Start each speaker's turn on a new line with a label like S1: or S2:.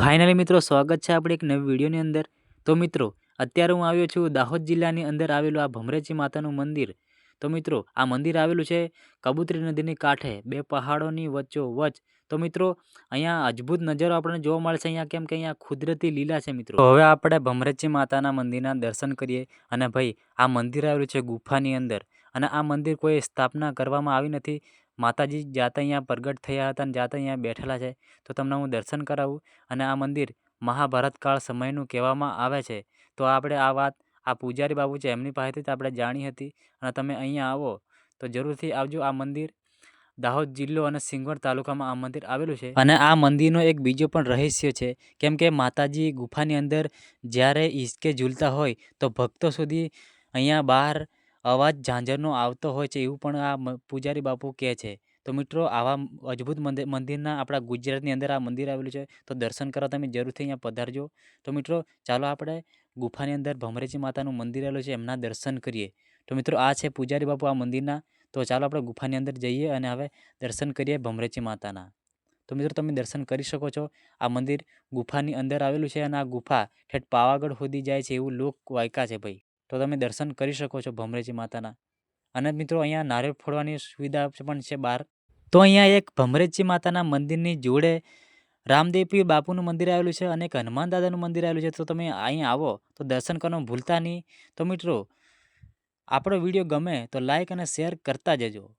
S1: Finally મિત્રો, સ્વાગત છે આપણે એક નવી વિડીયોની અંદર. તો મિત્રો, અત્યારે હું આવ્યો છું દાહોદ જિલ્લાની અંદર આવેલું આ ભમરેજી માતાનું મંદિર. તો મિત્રો, આ મંદિર આવેલું છે કબૂતરી નદીની કાંઠે, બે પહાડોની વચ્ચો વચ તો મિત્રો, અહીંયા અદ્ભુત નજારો આપણને જોવા મળે છે. અહીંયા કેમ કે અહીંયા કુદરતી લીલા છે મિત્રો. હવે આપણે ભમરેજી માતાના મંદિરના દર્શન કરીએ. અને ભાઈ, આ મંદિર આવેલું છે ગુફાની અંદર. અને આ મંદિર કોઈ સ્થાપના કરવામાં આવી નથી. માતાજી જાતે અહીંયા પ્રગટ થયા હતા અને જાતે અહીંયા બેઠેલા છે. તો તમને હું દર્શન કરાવું અને આ મંદિર મહાભારત કાળ સમયનું કહેવામાં આવે છે. તો આપણે આ વાત આ પૂજારી બાબુ છે એમની પાસેથી જ આપણે જાણી હતી અને તમે અહીંયા આવો તો જરૂરથી આવજો. આ મંદિર દાહોદ જિલ્લો અને સિંગવડ તાલુકામાં આ મંદિર આવેલું છે. અને આ મંદિરનો એક બીજો પણ રહસ્ય છે. કેમ કે માતાજી ગુફાની અંદર જ્યારે હિંચકે ઝૂલતા હોય તો ભક્તો સુધી અહીંયા બહાર અવાજ ઝાંઝરનો આવતો હોય છે એવું પણ આ પૂજારી બાપુ કહે છે. તો મિત્રો, આવા અદ્ભુત મંદિર, મંદિરના આપણા ગુજરાતની અંદર આ મંદિર આવેલું છે, તો દર્શન કરવા તમે જરૂરથી અહીંયા પધારજો. તો મિત્રો, ચાલો આપણે ગુફાની અંદર ભમરેજી માતાનું મંદિર આવેલું છે, એમના દર્શન કરીએ. તો મિત્રો, આ છે પૂજારી બાપુ આ મંદિરના. તો ચાલો આપણે ગુફાની અંદર જઈએ અને હવે દર્શન કરીએ ભમરેજી માતાના. તો મિત્રો, તમે દર્શન કરી શકો છો. આ મંદિર ગુફાની અંદર આવેલું છે અને આ ગુફા ઠેઠ પાવાગઢ સુધી જાય છે એવું લોક વાયકા છે ભાઈ. તો તમે દર્શન કરી શકો છો ભમરેજી માતાના. અને મિત્રો અહીંયા નારિયેળ ફોડવાની સુવિધા પણ છે બહાર. તો અહીંયા એક ભમરેજી માતાના મંદિરની જોડે રામદેવપીર બાપુનું મંદિર આવેલું છે અને એક હનુમાન દાદાનું મંદિર આવેલું છે. તો તમે અહીં આવો તો દર્શન કરવાનું ભૂલતા નહીં. તો મિત્રો, આપણો વીડિયો ગમે તો લાઈક અને શેર કરતા જજો.